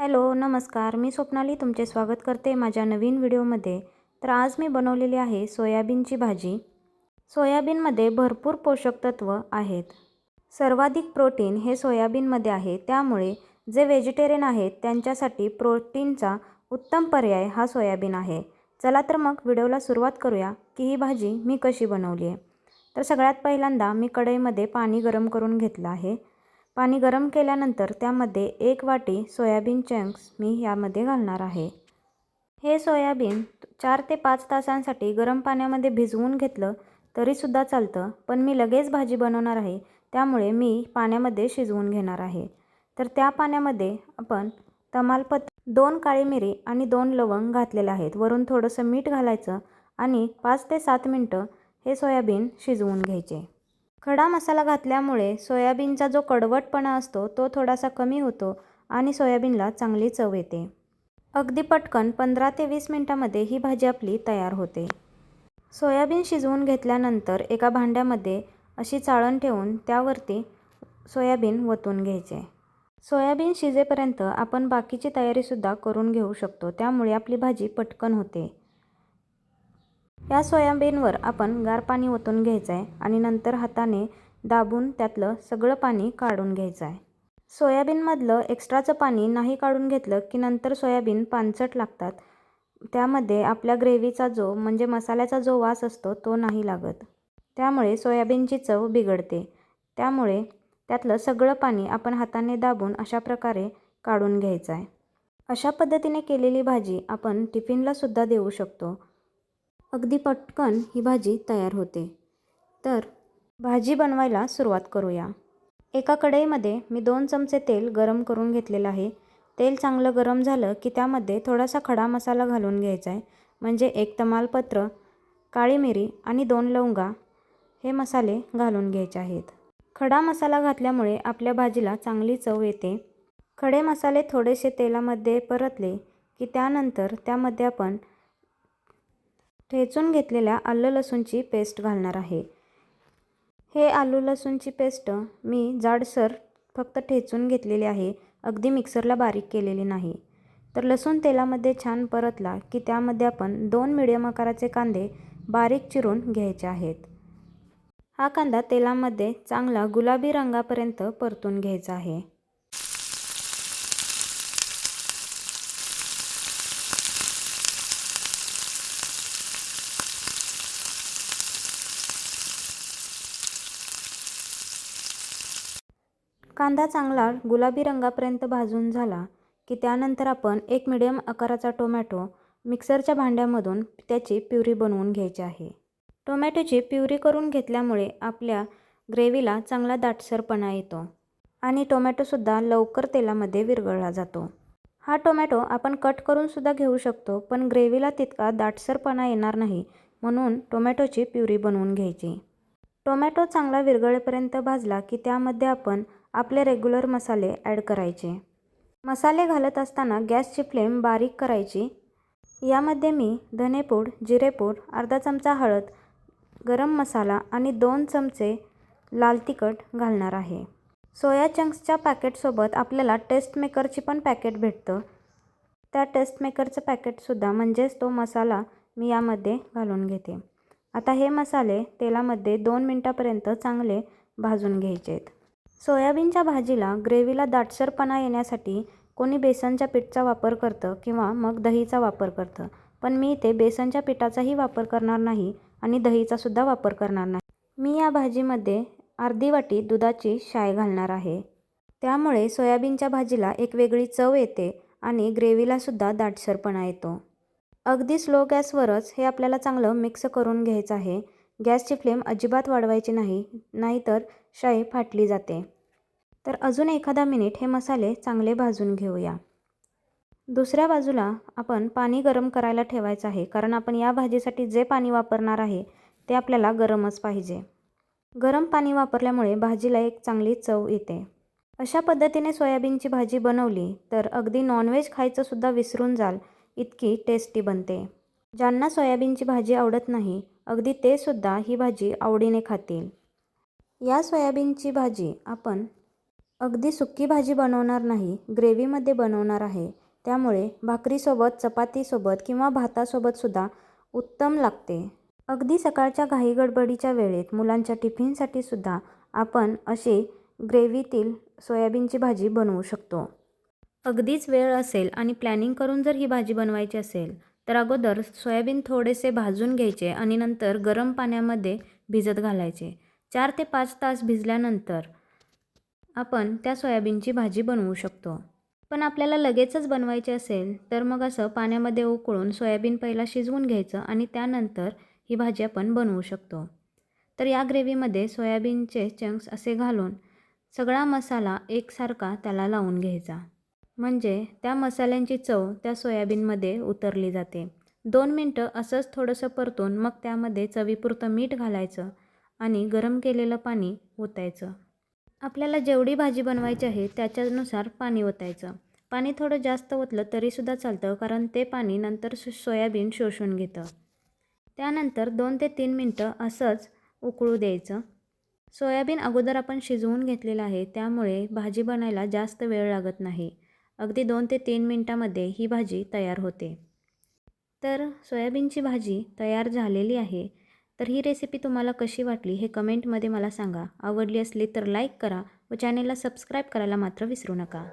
Hello नमस्कार. मी स्वप्नाली तुमचे स्वागत करते माझ्या नवीन व्हिडिओमध्ये. तर आज मी बनवलेली आहे सोयाबीनची भाजी. सोयाबीनमध्ये भरपूर पोषक तत्व आहेत. सर्वाधिक प्रोटीन हे सोयाबीनमध्ये आहे. त्यामुळे जे व्हेजिटेरियन आहेत त्यांच्यासाठी प्रोटीनचा उत्तम पर्याय हा सोयाबीन आहे. चला तर मग व्हिडिओला सुरुवात करूया की ही भाजी मी कशी बनवली आहे. तर सगळ्यात पहिल्यांदा मी कढईमध्ये पाणी गरम करून घेतलं आहे. पाणी गरम केल्यानंतर त्यामध्ये एक वाटी सोयाबीन चंक्स मी यामध्ये घालणार आहे. हे सोयाबीन चार ते पाच तासांसाठी गरम पाण्यामध्ये भिजवून घेतलं तरीसुद्धा चालतं पण मी लगेच भाजी बनवणार आहे त्यामुळे मी पाण्यामध्ये शिजवून घेणार आहे. तर त्या पाण्यामध्ये आपण तमालपत्र दोन काळी मिरी आणि दोन लवंग घातलेले आहेत. वरून थोडंसं मीठ घालायचं आणि पाच ते सात मिनटं हे सोयाबीन शिजवून घ्यायचे. खडा मसाला घातल्यामुळे सोयाबीनचा जो कडवटपणा असतो तो थोडासा कमी होतो आणि सोयाबीनला चांगली चव येते. अगदी पटकन पंधरा ते वीस मिनटामध्ये ही भाजी आपली तयार होते. सोयाबीन शिजवून घेतल्यानंतर एका भांड्यामध्ये अशी चाळण ठेवून त्यावरती सोयाबीन वतून घ्यायचे. सोयाबीन शिजेपर्यंत आपण बाकीची तयारीसुद्धा करून घेऊ शकतो त्यामुळे आपली भाजी पटकन होते. या सोयाबीनवर आपण गार पाणी ओतून घ्यायचं आहे आणि नंतर हाताने दाबून त्यातलं सगळं पाणी काढून घ्यायचं आहे सोयाबीनमधलं एक्स्ट्राचं पाणी नाही काढून घेतलं की नंतर सोयाबीन पानचट लागतात. त्यामध्ये आपल्या ग्रेव्हीचा जो म्हणजे मसाल्याचा जो वास असतो तो नाही लागत. त्यामुळे सोयाबीनची चव बिघडते. त्यामुळे त्यातलं सगळं पाणी आपण हाताने दाबून अशा प्रकारे काढून घ्यायचं आहे अशा पद्धतीने केलेली भाजी आपण टिफिनलासुद्धा देऊ शकतो. अगदी पटकन ही भाजी तयार होते. तर भाजी बनवायला सुरुवात करूया. एका कढईमध्ये मी दोन चमचे तेल गरम करून घेतलेलं आहे. तेल चांगलं गरम झालं की त्यामध्ये थोडासा खडा मसाला घालून घ्यायचा आहे. म्हणजे एक तमालपत्र काळी मिरी आणि दोन लवंगा हे मसाले घालून घ्यायचे आहेत. खडा मसाला घातल्यामुळे आपल्या भाजीला चांगली चव येते. खडे मसाले थोडेसे तेलामध्ये परतले की त्यानंतर त्यामध्ये आपण ठेचून घेतलेल्या आलं लसूणची पेस्ट घालणार आहे. हे आलू लसूणची पेस्ट मी जाडसर फक्त ठेचून घेतलेली आहे. अगदी मिक्सरला बारीक केलेली नाही. तर लसूण तेलामध्ये छान परतला की त्यामध्ये आपण दोन मिडियम आकाराचे कांदे बारीक चिरून घ्यायचे आहेत. हा कांदा तेलामध्ये चांगला गुलाबी रंगापर्यंत परतून घ्यायचा आहे. कांदा चांगला गुलाबी रंगापर्यंत भाजून झाला की त्यानंतर आपण एक मिडियम आकाराचा टोमॅटो मिक्सरच्या भांड्यामधून त्याची प्युरी बनवून घ्यायची आहे. टोमॅटोची प्युरी करून घेतल्यामुळे आपल्या ग्रेव्हीला चांगला दाटसरपणा येतो आणि टोमॅटोसुद्धा लवकर तेलामध्ये विरघळला जातो. हा टोमॅटो आपण कट करूनसुद्धा घेऊ शकतो पण ग्रेव्हीला तितका दाटसरपणा येणार नाही म्हणून टोमॅटोची प्युरी बनवून घ्यायची. टोमॅटो चांगला विरघळेपर्यंत भाजला की त्यामध्ये आपण आपले रेग्युलर मसाले ॲड करायचे. मसाले घालत असताना गॅसची फ्लेम बारीक करायची. यामध्ये मी धनेपूड जिरेपूड अर्धा चमचा हळद गरम मसाला आणि दोन चमचे लाल तिखट घालणार आहे. सोया चंक्सच्या पॅकेटसोबत आपल्याला टेस्ट मेकरची पण पॅकेट भेटतं. त्या टेस्ट मेकरचं पॅकेटसुद्धा म्हणजेच तो मसाला मी यामध्ये घालून घेते. आता हे मसाले तेलामध्ये दोन मिनटापर्यंत चांगले भाजून घ्यायचे आहेत सोयाबीनच्या भाजीला ग्रेव्हीला दाटसरपणा येण्यासाठी कोणी बेसनच्या पीठचा वापर करतं किंवा मग दहीचा वापर करतं. पण मी इथे बेसनच्या पिठाचाही वापर करणार नाही आणि दहीचासुद्धा वापर करणार नाही. मी या भाजीमध्ये अर्धी वाटी दुधाची शाय घालणार आहे. त्यामुळे सोयाबीनच्या भाजीला एक वेगळी चव येते आणि ग्रेव्हीलासुद्धा दाटसरपणा येतो. अगदी स्लो गॅसवरच हे आपल्याला चांगलं मिक्स करून घ्यायचं आहे. गॅसची फ्लेम अजिबात वाढवायची नाही नाहीतर शाई फाटली जाते. तर अजून एखादा मिनिट हे मसाले चांगले भाजून घेऊया. दुसऱ्या बाजूला आपण पाणी गरम करायला ठेवायचं आहे कारण आपण या भाजीसाठी जे पाणी वापरणार आहे ते आपल्याला गरमच पाहिजे. गरम पाणी वापरल्यामुळे भाजीला एक चांगली चव येते. अशा पद्धतीने सोयाबीनची भाजी बनवली तर अगदी नॉनव्हेज खायचंसुद्धा विसरून जाल इतकी टेस्टी बनते. ज्यांना सोयाबीनची भाजी आवडत नाही अगदी ते सुद्धा ही भाजी आवडीने खातील. या सोयाबीनची भाजी आपण अगदी सुक्की भाजी बनवणार नाही ग्रेव्हीमध्ये बनवणार आहे. त्यामुळे भाकरीसोबत चपातीसोबत किंवा भातासोबतसुद्धा उत्तम लागते. अगदी सकाळच्या घाईगडबडीच्या वेळेत मुलांच्या टिफिनसाठी सुद्धा आपण अशी ग्रेव्हीतील सोयाबीनची भाजी बनवू शकतो. अगदीच वेळ असेल आणि प्लॅनिंग करून जर ही भाजी बनवायची असेल तर अगोदर सोयाबीन थोडेसे भाजून घ्यायचे आणि नंतर गरम पाण्यामध्ये भिजत घालायचे. चार ते पाच तास भिजल्यानंतर आपण त्या सोयाबीनची भाजी बनवू शकतो. पण आपल्याला लगेचच बनवायची असेल तर मग असं पाण्यामध्ये उकळून सोयाबीन पहिला शिजवून घ्यायचं आणि त्यानंतर ही भाजी आपण बनवू शकतो. तर या ग्रेव्हीमध्ये सोयाबीनचे चंक्स असे घालून सगळा मसाला एकसारखा त्याला लावून घ्यायचा. म्हणजे त्या मसाल्यांची चव त्या सोयाबीनमध्ये उतरली जाते. दोन मिनटं असंच थोडंसं परतून मग त्यामध्ये चवीपुरतं मीठ घालायचं आणि गरम केलेलं पाणी ओतायचं. आपल्याला जेवढी भाजी बनवायची आहे त्याच्यानुसार पाणी ओतायचं. पाणी थोडं जास्त ओतलं तरीसुद्धा चालतं कारण ते पाणी नंतर सो सोयाबीन शोषून घेतं. त्यानंतर दोन ते तीन मिनटं असंच उकळू द्यायचं. सोयाबीन अगोदर आपण शिजवून घेतलेलं आहे त्यामुळे भाजी बनायला जास्त वेळ लागत नाही. अगदी दोन ते तीन मिनटामध्ये ही भाजी तयार होते. तर सोयाबीनची भाजी तयार झालेली आहे. तर ही रेसिपी तुम्हाला कशी वाटली हे कमेंटमध्ये मला सांगा. आवडली असली तर लाईक करा व चॅनेलला सबस्क्राईब करायला मात्र विसरू नका.